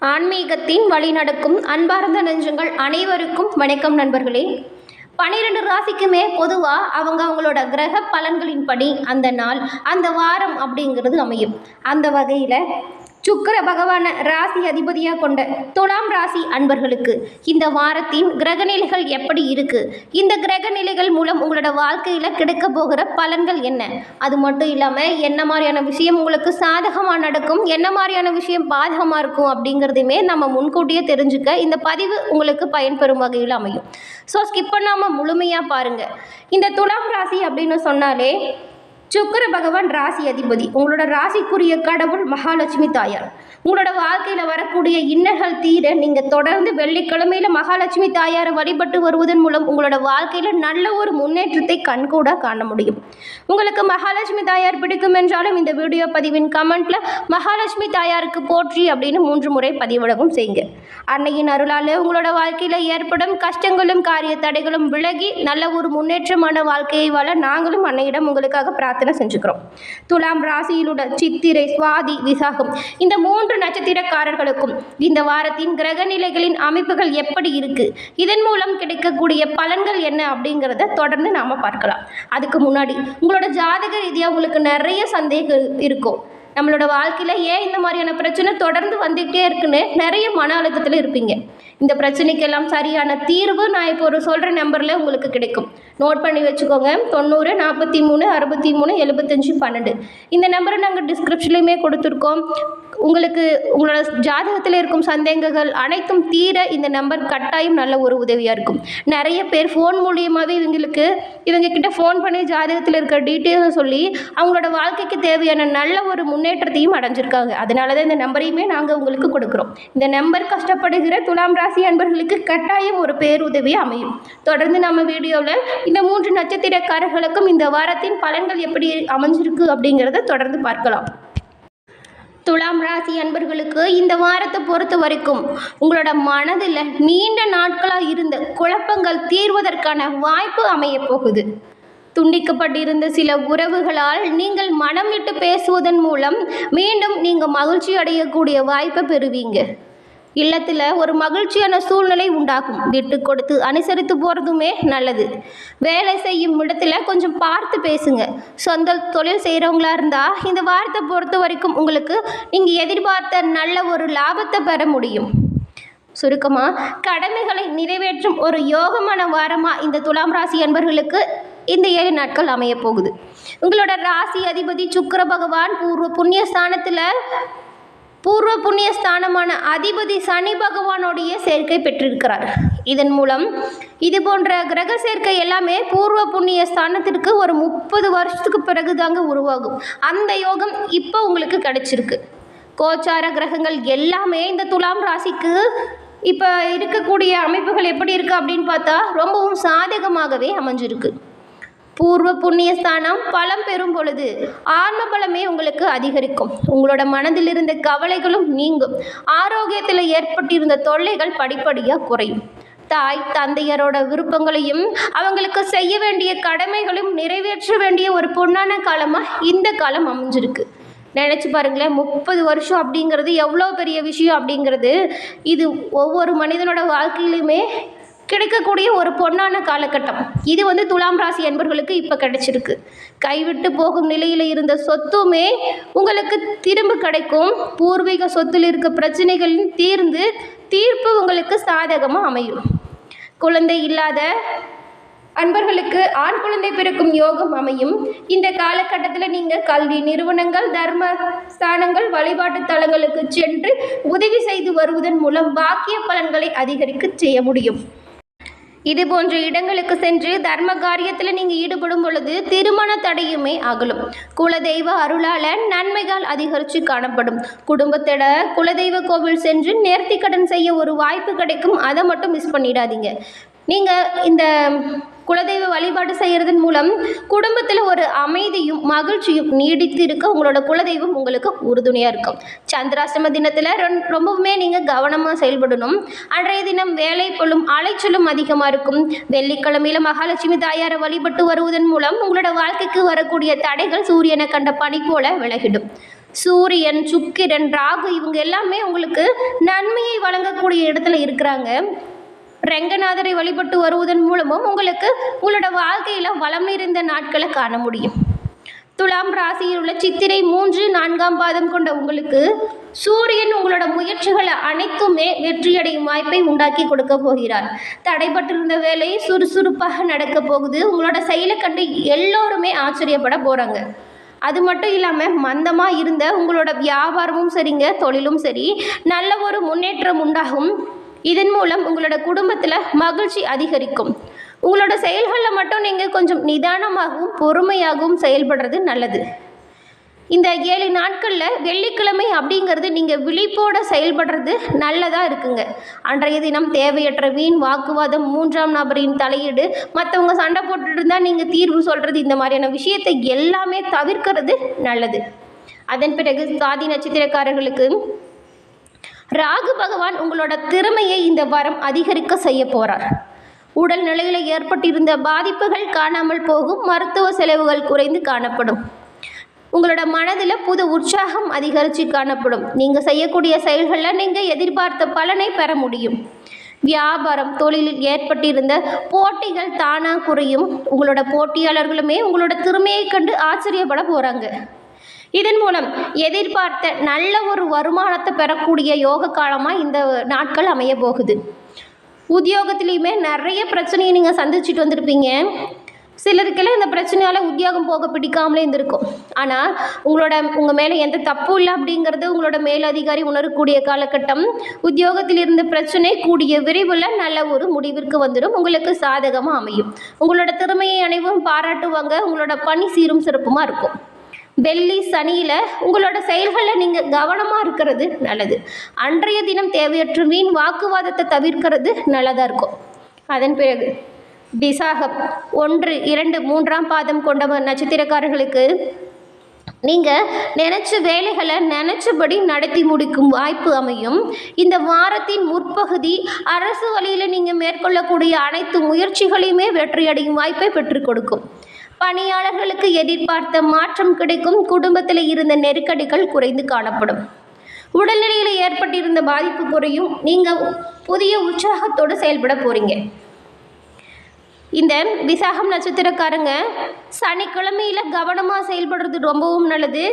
ஆன்மீகத்தின் வழிநடக்கும் அன்பார்ந்த நெஞ்சங்கள் அனைவருக்கும் வணக்கம் நண்பர்களே. பன்னிரெண்டு ராசிக்குமே பொதுவாக அவங்க அவங்களோட கிரக பலன்களின்படி அந்த நாள் அந்த வாரம் அப்படிங்கிறது அமையும். அந்த வகையில் சுக்கிர பகவான ராசி அதிபதியாக கொண்ட துலாம் ராசி அன்பர்களுக்கு இந்த வாரத்தின் கிரகநிலைகள் எப்படி இருக்கு? இந்த கிரகநிலைகள் மூலம் உங்களோட வாழ்க்கையில் கிடைக்க போகிற பலன்கள் என்ன? அது மட்டும் இல்லாமல் என்ன மாதிரியான விஷயம் உங்களுக்கு சாதகமாக நடக்கும்? என்ன மாதிரியான விஷயம் பாதகமாக இருக்கும்? அப்படிங்கிறதையுமே நம்ம முன்கூட்டியே தெரிஞ்சுக்க இந்த பதிவு உங்களுக்கு பயன்பெறும் வகையில் அமையும். ஸோ ஸ்கிப் பண்ணாமல் முழுமையாக பாருங்கள் இந்த துலாம் ராசி அப்படின்னு சொன்னாலே சுக்கிர பகவான் ராசி அதிபதி. உங்களோட ராசிக்குரிய கடவுள் மகாலட்சுமி தாயார். உங்களோட வாழ்க்கையில் வரக்கூடிய இன்னல்கள் தீர நீங்கள் தொடர்ந்து வெள்ளிக்கிழமையில் மகாலட்சுமி தாயாரை வழிபட்டு வருவதன் மூலம் உங்களோட வாழ்க்கையில் நல்ல ஒரு முன்னேற்றத்தை கண்கூட காண முடியும். உங்களுக்கு மகாலட்சுமி தாயார் பிடிக்கும் என்றாலும் இந்த வீடியோ பதிவின் கமெண்ட்டில் மகாலட்சுமி தாயாருக்கு போற்றி அப்படின்னு மூன்று முறை பதிவிடவும் செய்யுங்க. அன்னையின் அருளால் உங்களோட வாழ்க்கையில் ஏற்படும் கஷ்டங்களும் காரிய தடைகளும் விலகி நல்ல ஒரு முன்னேற்றமான வாழ்க்கையை வாழ நாங்களும் அன்னையிடம் உங்களுக்காக பிரார்த்தனை செஞ்சுக்கிறோம். துலாம் ராசியிலுள்ள சித்திரை சுவாதி விசாகம் இந்த மூன்று நட்சத்திரக்காரர்களுக்கும் இந்த வாரத்தின் கிரக நிலைகளின் அமைப்புகள் எப்படி இருக்கு? இதன் மூலம் கிடைக்கக்கூடிய பலன்கள் என்ன அப்படிங்கிறத தொடர்ந்து நாம பார்க்கலாம். அதுக்கு முன்னாடி உங்களோட ஜாதக ரீதியாக உங்களுக்கு நிறைய சந்தேகம் இருக்கும். நம்மளோட வாழ்க்கையில் ஏன் இந்த மாதிரியான பிரச்சனை தொடர்ந்து வந்துகிட்டே இருக்குன்னு நிறைய மன அழுத்தத்தில் இருப்பீங்க. இந்த பிரச்சனைக்கெல்லாம் சரியான தீர்வு நான் இப்போ ஒரு சொல்கிற நம்பரில் உங்களுக்கு கிடைக்கும். நோட் பண்ணி வச்சுக்கோங்க. தொண்ணூறு நாற்பத்தி மூணு அறுபத்தி மூணு எழுபத்தஞ்சு பன்னெண்டு. இந்த நம்பரை நாங்கள் டிஸ்கிரிப்ஷன்லையுமே கொடுத்துருக்கோம். உங்களுக்கு உங்களோட ஜாதகத்தில் இருக்கும் சந்தேகங்கள் அனைத்தும் தீர இந்த நம்பர் கட்டாயம் நல்ல ஒரு உதவியாக இருக்கும். நிறைய பேர் ஃபோன் மூலியமாகவே இவங்களுக்கு இவங்க கிட்ட ஃபோன் பண்ணி ஜாதகத்தில் இருக்கிற டீட்டெயில்ஸை சொல்லி அவங்களோட வாழ்க்கைக்கு தேவையான நல்ல ஒரு முன்னேற்றத்தையும் அடைஞ்சிருக்காங்க. அதனால தான் இந்த நம்பரையுமே நாங்கள் உங்களுக்கு கொடுக்குறோம். இந்த நம்பர் கஷ்டப்படுகிற துலாம் ராசி அன்பர்களுக்கு கட்டாயம் ஒரு பேருதவி அமையும். தொடர்ந்து நம்ம வீடியோவில் இந்த மூன்று நட்சத்திரக்காரர்களுக்கும் இந்த வாரத்தின் பலன்கள் எப்படி அமைஞ்சிருக்கு அப்படிங்கிறத தொடர்ந்து பார்க்கலாம். துலாம் ராசி அன்பர்களுக்கு இந்த வாரத்தை பொறுத்த வரைக்கும் உங்களோட மனதில் நீண்ட நாட்களாக இருந்த குழப்பங்கள் தீர்வதற்கான வாய்ப்பு அமைய போகுது. துண்டிக்கப்பட்டிருந்த சில உறவுகளால் நீங்கள் மனம் விட்டு பேசுவதன் மூலம் மீண்டும் நீங்கள் மகிழ்ச்சி அடையக்கூடிய வாய்ப்பை பெறுவீங்க. இல்லத்தில் ஒரு மகிழ்ச்சியான சூழ்நிலை உண்டாகும். விட்டு கொடுத்து அனுசரித்து போகிறதுமே நல்லது. வேலை செய்யும் இடத்துல கொஞ்சம் பார்த்து பேசுங்க. சொந்த தொழில் செய்கிறவங்களா இருந்தால் இந்த வாரத்தை பொறுத்த வரைக்கும் உங்களுக்கு நீங்கள் எதிர்பார்த்த நல்ல ஒரு லாபத்தை பெற முடியும். சுருக்கமாக கடமைகளை நிறைவேற்றும் ஒரு யோகமான வாரமாக இந்த துலாம் ராசி என்பர்களுக்கு இந்த ஏழு நாட்கள் அமைய போகுது. உங்களோட ராசி அதிபதி சுக்கர பகவான் பூர்வ புண்ணிய ஸ்தானத்தில் பூர்வ புண்ணிய ஸ்தானமான அதிபதி சனி பகவானுடைய சேர்க்கை பெற்றிருக்கிறார். இதன் மூலம் இது போன்ற கிரக சேர்க்கை எல்லாமே பூர்வ புண்ணிய ஸ்தானத்திற்கு ஒரு முப்பது வருஷத்துக்கு பிறகு தாங்க உருவாகும். அந்த யோகம் இப்போ உங்களுக்கு கிடைச்சிருக்கு. கோச்சார கிரகங்கள் எல்லாமே இந்த துலாம் ராசிக்கு இப்போ இருக்கக்கூடிய அமைப்புகள் எப்படி இருக்குது அப்படின்னு பார்த்தா ரொம்பவும் சாதகமாகவே அமைஞ்சிருக்கு. பூர்வ புண்ணிய ஸ்தானம் பலம் பெறும் பொழுது ஆன்ம பலமே உங்களுக்கு அதிகரிக்கும். உங்களோட மனதில் இருந்த கவலைகளும் நீங்கும். ஆரோக்கியத்தில் ஏற்பட்டிருந்த தொல்லைகள் படிப்படியாக குறையும். தாய் தந்தையரோட விருப்பங்களையும் அவங்களுக்கு செய்ய வேண்டிய கடமைகளையும் நிறைவேற்ற வேண்டிய ஒரு பொன்னான காலமாக இந்த காலம் அமைஞ்சிருக்கு. நினச்சி பாருங்களேன் முப்பது வருஷம் அப்படிங்கிறது எவ்வளோ பெரிய விஷயம் அப்படிங்கிறது இது ஒவ்வொரு மனிதனோட வாழ்க்கையிலையுமே கிடைக்கக்கூடிய ஒரு பொன்னான காலகட்டம். இது வந்து துலாம் ராசி என்பர்களுக்கு இப்போ கிடைச்சிருக்கு. கைவிட்டு போகும் நிலையில் இருந்த சொத்துமே உங்களுக்கு திரும்ப கிடைக்கும். பூர்வீக சொத்தில் இருக்க பிரச்சனைகள் தீர்ந்து தீர்ப்பு உங்களுக்கு சாதகமாக அமையும். குழந்தை இல்லாத அன்பர்களுக்கு ஆண் குழந்தை பிறக்கும் யோகம் அமையும். இந்த காலகட்டத்தில் நீங்கள் கல்வி நிறுவனங்கள் தர்ம ஸ்தானங்கள் வழிபாட்டு தலங்களுக்கு சென்று உதவி செய்து வருவதன் மூலம் பாக்கிய பலன்களை அதிகரிக்க செய்ய முடியும். இது போன்ற இடங்களுக்கு சென்று தர்ம காரியத்தில் நீங்கள் ஈடுபடும் பொழுது திருமண தடையுமே அகலும். குலதெய்வ அருளால் நன்மைகள் அதிகரித்து காணப்படும். குடும்பத்தோட குலதெய்வ கோவில் சென்று நேர்த்தி கடன் செய்ய ஒரு வாய்ப்பு கிடைக்கும். அதை மட்டும் மிஸ் பண்ணிடாதீங்க. நீங்கள் இந்த குலதெய்வ வழிபாடு செய்கிறதன் மூலம் குடும்பத்தில் ஒரு அமைதியும் மகிழ்ச்சியும் நீடித்து இருக்க உங்களோட குலதெய்வம் உங்களுக்கு உறுதுணையாக இருக்கும். சந்திராஷ்டம தினத்தில் ரொம்பவுமே நீங்கள் கவனமாக செயல்படணும். அன்றைய தினம் வேலை கொள்ளும் அலைச்சலும் அதிகமாக இருக்கும். வெள்ளிக்கிழமையில் மகாலட்சுமி தாயாரை வழிபட்டு வருவதன் மூலம் உங்களோட வாழ்க்கைக்கு வரக்கூடிய தடைகள் சூரியனை கண்ட பனி போல விலகிடும். சூரியன் சுக்கிரன் ராகு இவங்க எல்லாமே உங்களுக்கு நன்மையை வழங்கக்கூடிய இடத்துல இருக்கிறாங்க. ரெங்கநாதரை வழிபட்டு வருவதன் மூலமும் உங்களுக்கு உங்களோட வாழ்க்கையில் வளம் நிறைந்த நாட்களை காண முடியும். துலாம் ராசியில் உள்ள சித்திரை மூன்று நான்காம் பாதம் கொண்ட உங்களுக்கு சூரியன் உங்களோட முயற்சிகளை அனைத்துமே வெற்றியடையும் வாய்ப்பை உண்டாக்கி கொடுக்க போகிறார். தடைப்பட்டிருந்த வேலை சுறுசுறுப்பாக நடக்க போகுது. உங்களோட செயலை கண்டு எல்லோருமே ஆச்சரியப்பட போகிறாங்க அது மட்டும் இல்லாமல் மந்தமாக இருந்த உங்களோட வியாபாரமும் சரிங்க தொழிலும் சரி. நல்ல ஒரு முன்னேற்றம் உண்டாகும். இதன் மூலம் உங்களோட குடும்பத்தில் மகிழ்ச்சி அதிகரிக்கும். உங்களோட செயல்களில் மட்டும் நீங்கள் கொஞ்சம் நிதானமாகவும் பொறுமையாகவும் செயல்படுறது நல்லது. இந்த ஏழு நாட்களில் வெள்ளிக்கிழமை அப்படிங்கிறது நீங்கள் விழிப்போட செயல்படுறது நல்லதாக இருக்குங்க. அன்றைய தினம் தேவையற்ற வீண் வாக்குவாதம் மூன்றாம் நபரின் தலையீடு மற்றவங்க சண்டை போட்டுட்டு இருந்தால் நீங்கள் தீர்வு சொல்கிறது இந்த மாதிரியான விஷயத்தை எல்லாமே தவிர்க்கிறது நல்லது. அதன் பிறகு சாதி நட்சத்திரக்காரர்களுக்கு ராகு பகவான் உங்களோட திறமையை இந்த வாரம் அதிகரிக்க செய்ய போகிறார் உடல் நிலையில் ஏற்பட்டிருந்த பாதிப்புகள் காணாமல் போகும் மருத்துவ செலவுகள் குறைந்து காணப்படும். உங்களோட மனதில் புது உற்சாகம் அதிகரித்து காணப்படும். நீங்கள் செய்யக்கூடிய செயல்களில் நீங்கள் எதிர்பார்த்த பலனை பெற முடியும். வியாபாரம் தொழிலில் ஏற்பட்டிருந்த போட்டிகள் தானாக குறையும். உங்களோட போட்டியாளர்களுமே உங்களோட திறமையை கண்டு ஆச்சரியப்பட போகிறாங்க இதன் மூலம் எதிர்பார்த்த நல்ல ஒரு வருமானத்தை பெறக்கூடிய யோக காலமாக இந்த நாட்கள் அமைய போகுது. உத்தியோகத்துலேயுமே நிறைய பிரச்சனையை நீங்கள் சந்திச்சுட்டு வந்திருப்பீங்க. சிலருக்கெல்லாம் இந்த பிரச்சனையால் உத்தியோகம் போக பிடிக்காமலே இருந்திருக்கும். ஆனால் உங்களோட உங்கள் மேலே எந்த தப்பும் இல்லை அப்படிங்கிறது உங்களோட மேலதிகாரி உணரக்கூடிய காலகட்டம் உத்தியோகத்தில் இருந்த பிரச்சனை கூடிய விரைவில் நல்ல ஒரு முடிவிற்கு வந்துடும் உங்களுக்கு சாதகமாக அமையும். உங்களோட திறமையை அனைவரும் பாராட்டுவாங்க. உங்களோட பணி சீரும் சிறப்புமாக இருக்கும். வெள்ளி சனியில் உங்களோட செயல்களில் நீங்கள் கவனமாக இருக்கிறது நல்லது. அன்றைய தினம் தேவையற்ற வீண் வாக்குவாதத்தை தவிர்க்கிறது நல்லதாக இருக்கும். அதன் பிறகு விசாகம் ஒன்று இரண்டு மூன்றாம் பாதம் கொண்ட நட்சத்திரக்காரர்களுக்கு நீங்கள் நினச்ச வேலைகளை நினச்சபடி நடத்தி முடிக்கும் வாய்ப்பு அமையும். இந்த வாரத்தின் முற்பகுதி அரசு வழியில் நீங்கள் மேற்கொள்ளக்கூடிய அனைத்து முயற்சிகளையுமே வெற்றியடையும் வாய்ப்பை பெற்றுக் கொடுக்கும். பணியாளர்களுக்கு எதிர்பார்த்த மாற்றம் கிடைக்கும். குடும்பத்தில் இருந்த நெருக்கடிகள் குறைந்து காணப்படும். உடல்நிலையில் ஏற்பட்டிருந்த பாதிப்பு குறையும். நீங்கள் புதிய உற்சாகத்தோடு செயல்பட போகிறீங்க இந்த விசாகம் நட்சத்திரக்காரங்க சனிக்கிழமையில் கவனமாக செயல்படுறது ரொம்பவும் நல்லது.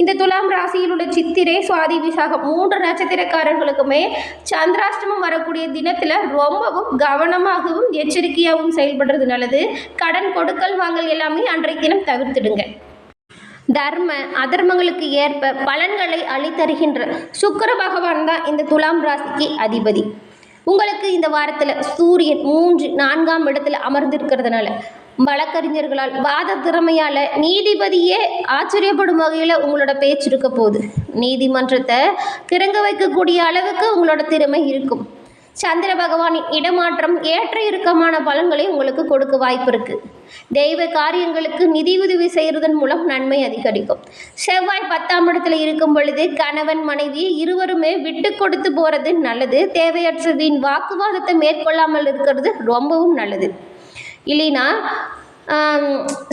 இந்த துலாம் ராசியில் உள்ள சித்திரை சுவாதி விசாகம் மூன்று நட்சத்திரக்காரர்களுக்குமே சந்திராஷ்டமம் வரக்கூடிய தினத்தில் ரொம்பவும் கவனமாகவும் எச்சரிக்கையாகவும் செயல்படுறது நல்லது. கடன் கொடுக்கல் வாங்கல் எல்லாமே அன்றைய தினம் தவிர்த்துடுங்க. தர்ம அதர்மங்களுக்கு ஏற்ப பலன்களை அளித்தருகின்ற சுக்கர பகவான் தான் இந்த துலாம் ராசிக்கு அதிபதி. உங்களுக்கு இந்த வாரத்தில் சூரியன் மூன்று நான்காம் இடத்துல அமர்ந்திருக்கிறதுனால வழக்கறிஞர்களால் வாத திறமையால் நீதிபதியே ஆச்சரியப்படும் வகையில் உங்களோட பேச்சு இருக்க போகுது. நீதிமன்றத்தை கிறங்க வைக்கக்கூடிய அளவுக்கு உங்களோட திறமை இருக்கும். சந்திர பகவானின் இடமாற்றம் ஏற்ற இறுக்கமான பலன்களை உங்களுக்கு கொடுக்க வாய்ப்பு இருக்கு. தெய்வ காரியங்களுக்கு நிதி உதவி செய்கிறதன் மூலம் நன்மை அதிகரிக்கும். செவ்வாய் பத்தாம் இடத்துல இருக்கும் பொழுது கணவன் மனைவி இருவருமே விட்டு கொடுத்து போகிறது நல்லது. தேவையற்ற வீண் வாக்குவாதத்தை மேற்கொள்ளாமல் இருக்கிறது ரொம்பவும் நல்லது. இல்லைன்னா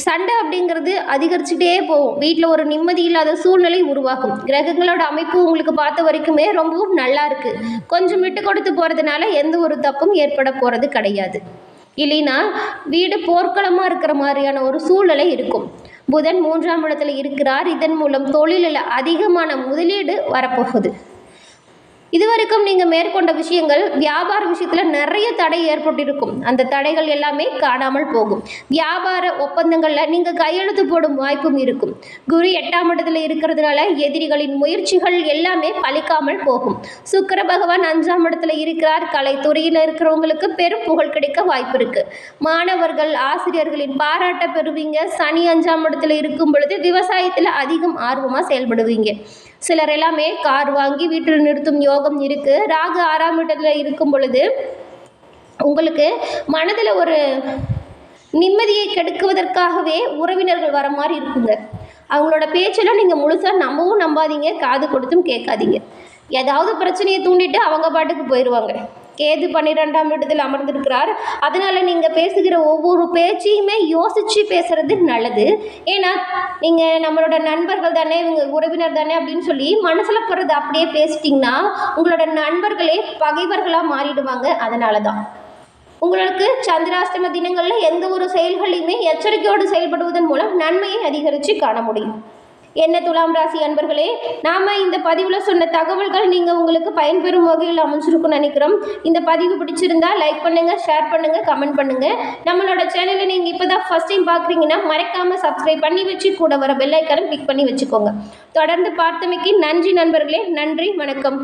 சண்டை அப்படிங்கிறது அதிகரிச்சுட்டே போகும். வீட்டில் ஒரு நிம்மதி இல்லாத சூழ்நிலை உருவாகும். கிரகங்களோட அமைப்பு உங்களுக்கு பார்த்த வரைக்குமே ரொம்பவும் நல்லா இருக்கு. கொஞ்சம் விட்டு கொடுத்து போகிறதுனால எந்த ஒரு தப்பும் ஏற்பட போகிறது கிடையாது. இல்லைன்னா வீடு போர்க்களமாக இருக்கிற மாதிரியான ஒரு சூழ்நிலை இருக்கும். புதன் மூன்றாம் இடத்துல இருக்கிறார். இதன் மூலம் தொழிலில் அதிகமான முதலீடு வரப்போகுது. இதுவரைக்கும் நீங்கள் மேற்கொண்ட விஷயங்கள் வியாபார விஷயத்தில் நிறைய தடை ஏற்பட்டிருக்கும். அந்த தடைகள் எல்லாமே காணாமல் போகும். வியாபார ஒப்பந்தங்களில் நீங்கள் கையெழுத்து போடும் வாய்ப்பும் இருக்கும். குரு எட்டாம் இடத்துல இருக்கிறதுனால எதிரிகளின் முயற்சிகள் எல்லாமே பலிக்காமல் போகும். சுக்கர பகவான் அஞ்சாம் இடத்துல இருக்கிறார். கலைத்துறையில் இருக்கிறவங்களுக்கு பெரும் புகழ் கிடைக்க வாய்ப்பு இருக்கு. மாணவர்கள் ஆசிரியர்களின் பாராட்ட பெறுவீங்க. சனி அஞ்சாம் இடத்துல இருக்கும் பொழுது விவசாயத்தில் அதிகம் ஆர்வமாக செயல்படுவீங்க. சிலர் எல்லாமே கார் வாங்கி வீட்டில் நிறுத்தும் யோகம் இருக்குது ராகு ஆறாம் இடத்துல இருக்கும் பொழுது உங்களுக்கு மனதில் ஒரு நிம்மதியை கெடுக்குவதற்காகவே உறவினர்கள் வர மாதிரி இருக்குங்க. அவங்களோட பேச்செல்லாம் நீங்கள் முழுசாக நம்பவும் நம்பாதீங்க காது கொடுத்தும் கேட்காதீங்க. ஏதாவது பிரச்சனையை தூண்டிட்டு அவங்க பாட்டுக்கு போயிடுவாங்க கேது பன்னிரெண்டாம் இடத்தில் அமர்ந்திருக்கிறார். அதனால் நீங்கள் பேசுகிற ஒவ்வொரு பேச்சையுமே யோசித்து பேசுறது நல்லது. ஏன்னா நீங்கள் நம்மளோட நண்பர்கள் தானே இவங்க உறவினர் தானே அப்படின்னு சொல்லி மனசில் போடுறது அப்படியே பேசிட்டிங்கன்னா உங்களோட நண்பர்களே பகைவர்களாக மாறிடுவாங்க. அதனால தான் உங்களுக்கு சந்திராஷ்டம தினங்களில் எந்த ஒரு செயல்களையுமே எச்சரிக்கையோடு செயல்படுவதன் மூலம் நன்மையை அதிகரித்து காண முடியும். என்ன துலாம் ராசி அன்பர்களே நாம் இந்த பதிவில் சொன்ன தகவல்கள் நீங்கள் உங்களுக்கு பயன்பெறும் வகையில் அமைஞ்சிருக்கும்னு நினைக்கிறோம். இந்த பதிவு பிடிச்சிருந்தா லைக் பண்ணுங்கள் ஷேர் பண்ணுங்கள் கமெண்ட் பண்ணுங்கள் நம்மளோட சேனலை நீங்கள் இப்போ தான் ஃபஸ்ட் டைம் பார்க்குறீங்கன்னா மறக்காமல் சப்ஸ்கிரைப் பண்ணி வச்சு கூட வர பெல் கிளிக் பண்ணி வச்சுக்கோங்க. தொடர்ந்து பார்த்தமைக்கு நன்றி நண்பர்களே நன்றி வணக்கம்.